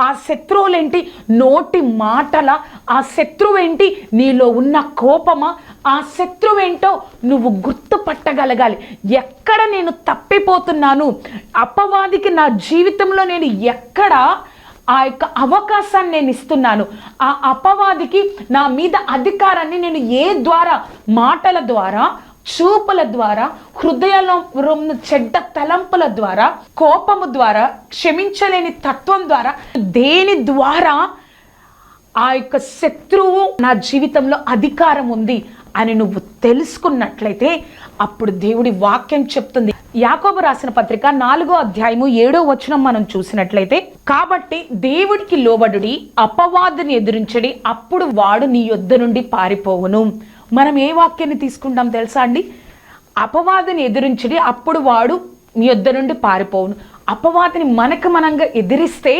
ఆ శత్రువులేంటి? నోటి మాటల? ఆ శత్రువేంటి? నీలో ఉన్న కోపమా? ఆ శత్రువేంటో నువ్వు గుర్తుపట్టగలగాలి. ఎక్కడ నేను తప్పిపోతున్నాను? అపవాదికి నా జీవితంలో నేను ఎక్కడ ఆ యొక్క అవకాశాన్ని నేను ఇస్తున్నాను? ఆ అపవాదికి నా మీద అధికారాన్ని నేను ఏ ద్వారా మాటల ద్వారా చూపుల ద్వారా హృదయంలో ఉన్న చెడ్డ తలంపుల ద్వారా కోపము ద్వారా క్షమించలేని తత్వం ద్వారా దేని ద్వారా ఆ యొక్క శత్రువు నా జీవితంలో అధికారం ఉంది అని నువ్వు తెలుసుకున్నట్లయితే అప్పుడు దేవుడి వాక్యం చెప్తుంది. యాకోబు రాసిన పత్రిక నాలుగో అధ్యాయము ఏడో వచనం మనం చూసినట్లయితే కాబట్టి దేవుడికి లోబడుడి అపవాదిని ఎదురించడి అప్పుడు వాడు నీ యొద్ద నుండి పారిపోవును. మనం ఏ వాక్యాన్ని తీసుకుంటాం తెలుసా అండి? అపవాదిని ఎదిరించడి అప్పుడు వాడు నీ యొద్ద నుండి పారిపోవును. అపవాదిని మనకు మనంగా ఎదిరిస్తే